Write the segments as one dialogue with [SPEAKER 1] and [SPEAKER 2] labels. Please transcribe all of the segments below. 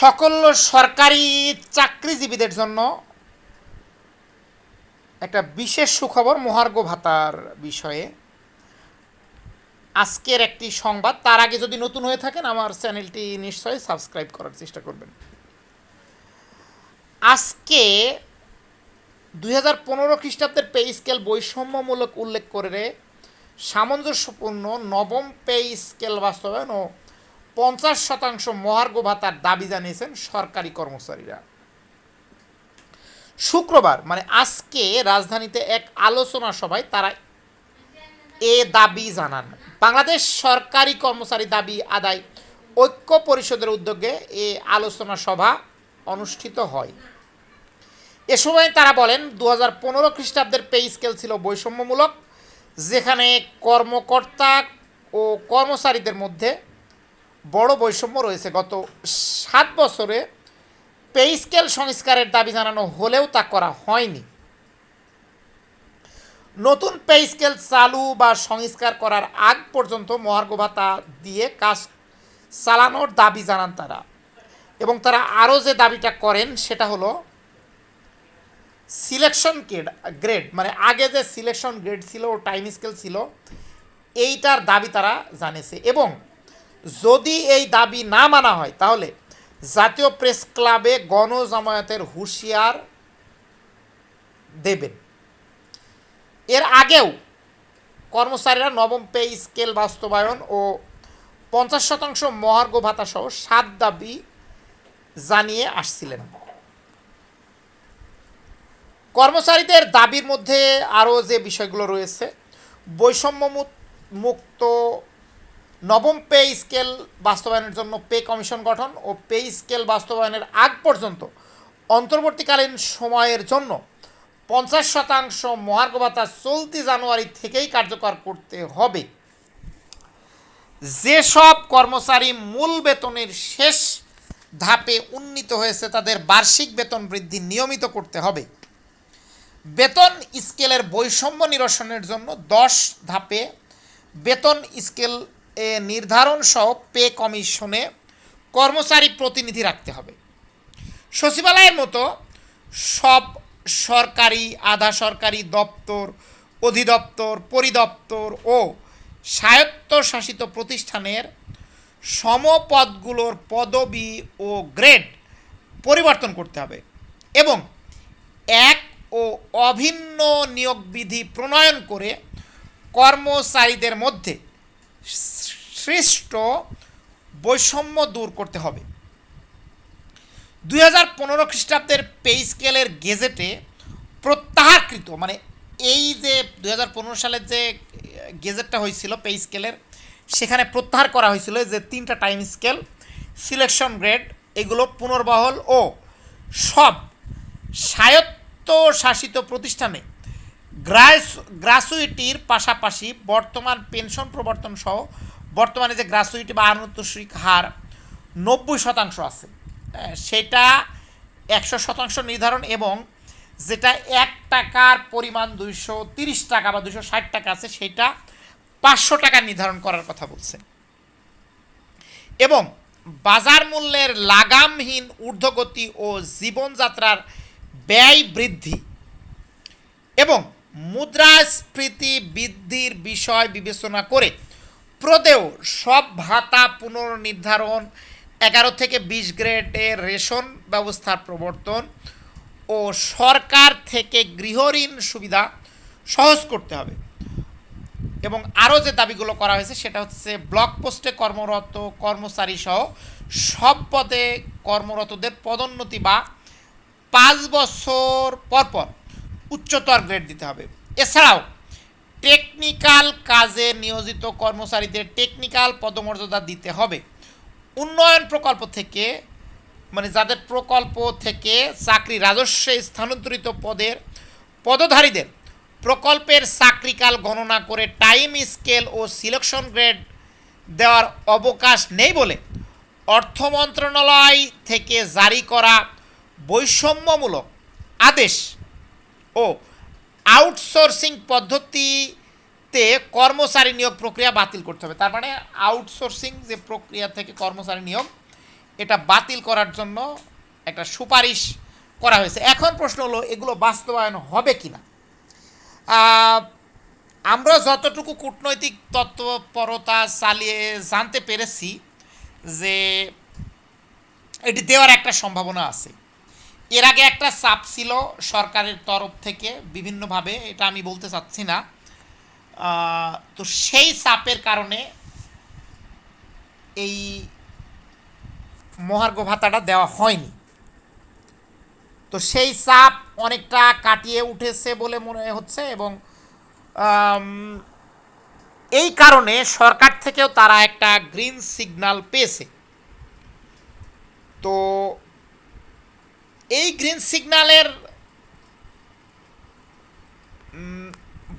[SPEAKER 1] সকল সরকারি চাকরিজীবীদের জন্য একটা বিশেষ সুখবর মহার্ঘ ভাতার বিষয়ে। আজকের একটি সংবাদ, তার আগে যদি নতুন হয়ে থাকেন, আমার চ্যানেলটি নিশ্চয়ই সাবস্ক্রাইব করার চেষ্টা করবেন। আজকে দুই হাজার পনেরো খ্রিস্টাব্দের পে স্কেল বৈষম্যমূলক উল্লেখ করে সামঞ্জস্যপূর্ণ নবম পে স্কেল বাস্তবায়ন ও পঞ্চাশ শতাংশ মহার্ঘ ভাতার দাবি জানিয়েছেন সরকারি কর্মচারীরা। শুক্রবার মানে আজকে রাজধানীতে এক আলোচনা সভায় তারা এ দাবি জানান। বাংলাদেশ সরকারি কর্মচারী দাবি আদায় ঐক্য পরিষদের উদ্যোগে এ আলোচনা সভা অনুষ্ঠিত হয়। এ সময় তারা বলেন দু হাজার পনেরো খ্রিস্টাব্দের পে স্কেল ছিল বৈষম্যমূলক, যেখানে কর্মকর্তা ও কর্মচারীদের মধ্যে বড় বৈষম্য রয়েছে। গত সাত বছরে পে স্কেল সংস্কারের দাবি জানানো হলেও তা করা হয়নি। নতুন পে স্কেল চালু বা সংস্কার করার আগ পর্যন্ত মহার্ঘ ভাতা দিয়ে কাজ চালানোর দাবি জানান তারা। এবং তারা আরও যে দাবিটা করেন, সেটা হলো সিলেকশন গ্রেড গ্রেড মানে আগে যে সিলেকশন গ্রেড ছিল ও টাইম স্কেল ছিল, এইটার দাবি তারা জানিয়েছে। এবং যদি এই দাবি না মানা হয়, তাহলে জাতীয় প্রেস ক্লাবে গণজামায়াতের হুঁশিয়ার দেবেন। এর আগেও কর্মচারীরা নবম পে স্কেল বাস্তবায়ন ও পঞ্চাশ শতাংশ মহার্ঘ ভাতা সহ সাত দাবি জানিয়ে আসছিলেন। কর্মচারীদের দাবির মধ্যে আরও যে বিষয়গুলো রয়েছে বৈষম্য মুক্ত নবম পে স্কেল বাস্তবায়নের জন্য পে কমিশন গঠন ও পে স্কেল বাস্তবায়নের আগ পর্যন্ত অন্তর্বর্তীকালীন সময়ের জন্য পঞ্চাশ শতাংশ মহার্ঘ ভাতা চলতি জানুয়ারি থেকেই কার্যকর করতে হবে। যেসব কর্মচারী মূল বেতনের শেষ ধাপে উন্নীত হয়েছে, তাদের বার্ষিক বেতন বৃদ্ধি নিয়মিত করতে হবে। বেতন স্কেলের বৈষম্য নিরসনের জন্য দশ ধাপে বেতন স্কেল নির্ধারণ সহ পে কমিশনে কর্মচারী প্রতিনিধি রাখতে হবে। সচিবালয়ের মতো সব সরকারি, আধা সরকারি দপ্তর, অধিদপ্তর, পরিদপ্তর ও স্বায়ত্তশাসিত প্রতিষ্ঠানের সমপদগুলোর পদবি ও গ্রেড পরিবর্তন করতে হবে এবং এক ও অভিন্ন নিয়োগ বিধি প্রণয়ন করে কর্মচারীদের মধ্যে সৃষ্ট বৈষম্য দূর করতে হবে। দুই হাজার পনেরো খ্রিস্টাব্দের পে স্কেলের গেজেটে প্রত্যাহারকৃত মানে এই যে দুই হাজার পনেরো সালের যে গেজেটটা হয়েছিল পে স্কেলের সেখানে প্রত্যাহার করা হয়েছিল যে তিনটা টাইম স্কেল সিলেকশন গ্রেড এগুলো পুনর্বহল ও সব স্বায়ত্তশাসিত প্রতিষ্ঠানে গ্রাস, গ্রাসুইটির পাশাপাশি বর্তমান পেনশন প্রবর্তন সহ বর্তমানে যে গ্রাসুইটি বা আনুতোষিক হার নব্বই শতাংশ আছে হ্যাঁ, সেটা একশো শতাংশ নির্ধারণ এবং যেটা এক টাকার পরিমাণ দুইশো তিরিশ টাকা বা দুইশো ষাট টাকা আছে সেটা পাঁচশো টাকা নির্ধারণ করার কথা বলছে। এবং বাজার মূল্যের লাগামহীন ঊর্ধ্বগতি ও জীবনযাত্রার ব্যয় বৃদ্ধি এবং মুদ্রাস্ফীতি বৃদ্ধির বিষয় বিবেচনা করে প্রদেয় সব ভাতা পুনর্নির্ধারণ, এগারো থেকে বিশ গ্রেডের রেশন ব্যবস্থার প্রবর্তন ও সরকার থেকে গৃহঋণ সুবিধা সহজ করতে হবে। এবং আরও যে দাবিগুলো করা হয়েছে সেটা হচ্ছে ব্লক পোস্টে কর্মরত কর্মচারী সহ সব পদে কর্মরতদের পদোন্নতি বা পাঁচ বছর পর পর উচ্চতর গ্রেড দিতে হবে। এছাড়াও টেকনিক্যাল কাজে নিয়োজিত কর্মচারীদের টেকনিক্যাল পদমর্যাদা দিতে হবে। উন্নয়ন প্রকল্প থেকে মানে যাদের প্রকল্প থেকে চাকরি রাজস্বে স্থানান্তরিত পদের পদধারীদের প্রকল্পের চাকরিকাল গণনা করে টাইম স্কেল ও সিলেকশন গ্রেড দেওয়ার অবকাশ নেই বলে অর্থ মন্ত্রণালয় থেকে জারি করা বৈষম্যমূলক আদেশ ও আউটসোর্সিং পদ্ধতিতে কর্মচারী নিয়োগ প্রক্রিয়া বাতিল করতে হবে। তার মানে আউটসোর্সিং যে প্রক্রিয়া থেকে কর্মচারী নিয়োগ, এটা বাতিল করার জন্য একটা সুপারিশ করা হয়েছে। এখন প্রশ্ন হলো, এগুলো বাস্তবায়ন হবে কি না আমরা যতটুকু কূটনৈতিক তৎপরতা চালিয়ে জানতে পেরেছি যে এটি দেওয়ার একটা সম্ভাবনা আছে। এর আগে একটা চাপ ছিল সরকারের তরফ থেকে বিভিন্নভাবে, এটা আমি বলতে চাচ্ছি না। তো সেই চাপের কারণে এই মহার্ঘ ভাতাটা দেওয়া হয়নি। তো সেই চাপ অনেকটা কাটিয়ে উঠেছে বলে মনে হচ্ছে এবং এই কারণে সরকার থেকেও তারা একটা গ্রিন সিগন্যাল পেয়েছে। তো এই গ্রিন সিগন্যালের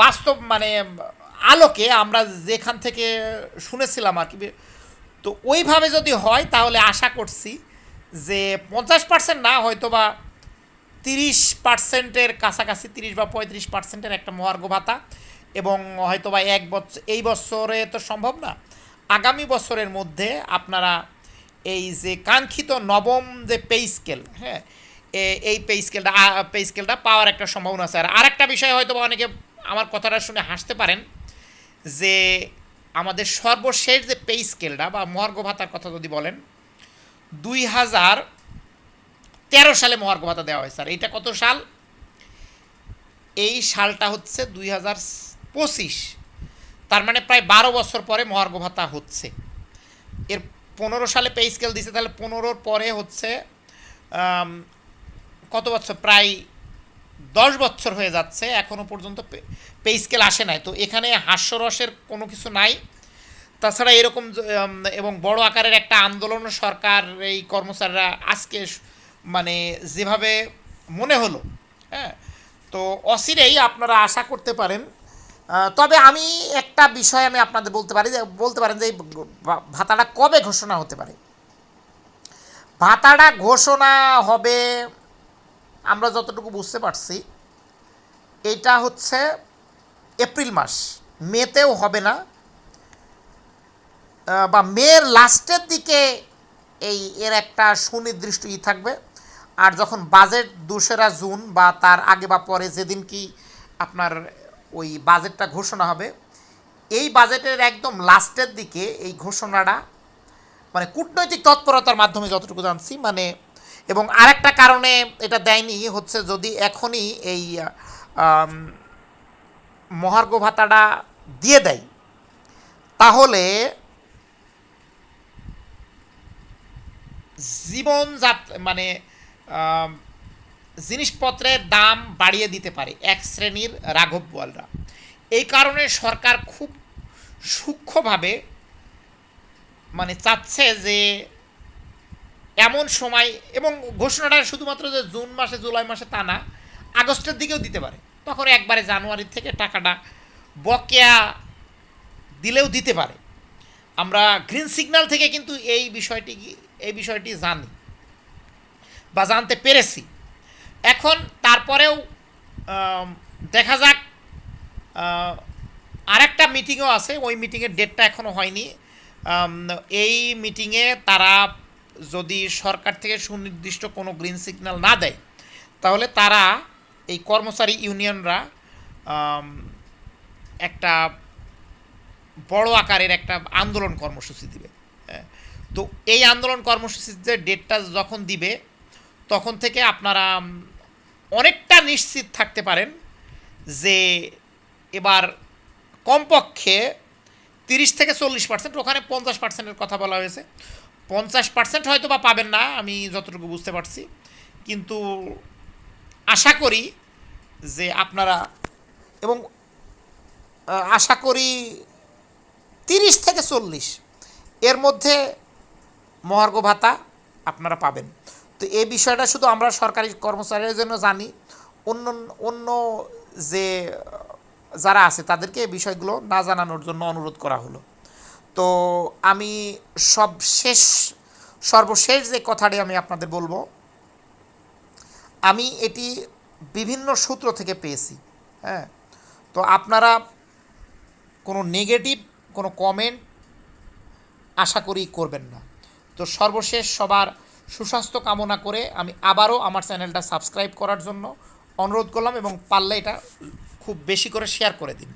[SPEAKER 1] বাস্তব মানে আলোকে আমরা যেখান থেকে শুনেছিলাম আর কি, তো ওইভাবে যদি হয় তাহলে আশা করছি যে পঞ্চাশ পার্সেন্ট না হয়তো বা তিরিশ পার্সেন্টের কাছাকাছি, তিরিশ বা পঁয়ত্রিশ পার্সেন্টের একটা মহার্ঘ ভাতা এবং হয়তো বা এক বছর এই বছরে তো সম্ভব না। আগামী বছরের মধ্যে আপনারা এই যে কাঙ্ক্ষিত নবম যে পে স্কেল হ্যাঁ এই পে স্কেলটা পে স্কেলটা পাওয়ার একটা সম্ভাবনা আছে। আর আরেকটা বিষয় হয়তো অনেকে আমার কথাটা শুনে হাসতে পারেন যে, আমাদের সর্বশেষ যে পে স্কেলটা বা মহার্ঘ ভাতার কথা যদি বলেন, দুই হাজার তেরো সালে মহার্ঘ ভাতা দেওয়া হয়, স্যার। এইটা কত সাল? এই সালটা হচ্ছে দুই হাজার পঁচিশ। তার মানে প্রায় বারো বছর পরে মহার্ঘ ভাতা হচ্ছে। এর পনেরো সালে পে স্কেল দিছে, তাহলে পনেরোর পরে হচ্ছে কত বছর? প্রায় দশ বছর হয়ে যাচ্ছে এখনও পর্যন্ত পে স্কেল আসে নাই। তো এখানে হাস্যরসের কোনো কিছু নাই। তাছাড়া এরকম এবং বড় আকারের একটা আন্দোলন সরকার, এই কর্মচারীরা আজকে মানে যেভাবে মনে হলো হ্যাঁ? তো অচিরেই আপনারা আশা করতে পারেন। তবে আমি একটা বিষয় আমি আপনাদের বলতে পারি যে, বলতে পারেন যে, এই ভাতাটা কবে ঘোষণা হতে পারে? ভাতাটা ঘোষণা হবে আমরা যতটুকু বুঝতে পারছি, এটা হচ্ছে এপ্রিল মাস। মেতেও হবে না। বা মেয়ের লাস্টের দিকে এই এর একটা সুনির্দিষ্ট ই থাকবে। আর যখন বাজেট দোসরা জুন বা তার আগে বা পরে যেদিন কি আপনার ওই বাজেটটা ঘোষণা হবে, এই বাজেটের একদম লাস্টের দিকে এই ঘোষণাটা মানে কূটনৈতিক তৎপরতার মাধ্যমে যতটুকু জানছি মানে এবং আরেকটা কারণে এটা দেয়নি হচ্ছে যদি এখনই এই মহার্ঘ ভাতাটা দিয়ে দেয়, তাহলে জীবনযাত মানে জিনিসপত্রের দাম বাড়িয়ে দিতে পারে এক শ্রেণির রাঘব বোয়ালরা। এই কারণে সরকার খুব সূক্ষ্মভাবে মানে চাচ্ছে যে এমন সময়, এবং ঘোষণাটা শুধুমাত্র যে জুন মাসে, জুলাই মাসে তা না, আগস্টের দিকেও দিতে পারে। তখন একবারে জানুয়ারি থেকে টাকাটা বকেয়া দিলেও দিতে পারে। আমরা গ্রিন সিগন্যাল থেকে কিন্তু এই বিষয়টি এই বিষয়টি জানি বা জানতে পেরেছি। এখন তারপরেও দেখা যাক আরেকটা মিটিংও আছে। ওই মিটিংয়ের ডেটটা এখনও হয়নি। এই মিটিংয়ে তারা যদি সরকার থেকে সুনির্দিষ্ট কোনো গ্রিন সিগন্যাল না দেয়, তাহলে তারা এই কর্মচারী ইউনিয়নরা একটা বড় আকারের একটা আন্দোলন কর্মসূচি দিবে হ্যাঁ। তো এই আন্দোলন কর্মসূচিতে ডেটটা যখন দিবে, তখন থেকে আপনারা অনেকটা নিশ্চিত থাকতে পারেন যে এবার কমপক্ষে তিরিশ থেকে চল্লিশ পার্সেন্ট ওখানে পঞ্চাশ পার্সেন্টের কথা বলা হয়েছে পঞ্চাশ পার্সেন্ট হয়তো বা পাবেন না, আমি যতটুকু বুঝতে পারছি। কিন্তু আশা করি যে আপনারা এবং আশা করি তিরিশ থেকে চল্লিশ এর মধ্যে মহার্ঘ ভাতা আপনারা পাবেন। তো এই বিষয়টা শুধু আমরা সরকারি কর্মচারীদের জন্য জানি, অন্য অন্য যে যারা আছে তাদেরকে এই বিষয়গুলো না জানানোর জন্য অনুরোধ করা হলো। তো আমি সব শেষ সর্বশেষ যে কথাটি আমি আপনাদের বলব, আমি এটি বিভিন্ন সূত্র থেকে পেয়েছি হ্যাঁ? তো আপনারা কোনো নেগেটিভ, কোনো কমেন্ট আশা করি করবেন না। তো সর্বশেষ সবার সুস্বাস্থ্য কামনা করে আমি আবারও আমার চ্যানেলটা সাবস্ক্রাইব করার জন্য অনুরোধ করলাম এবং পারলে এটা খুব বেশি করে শেয়ার করে দিন।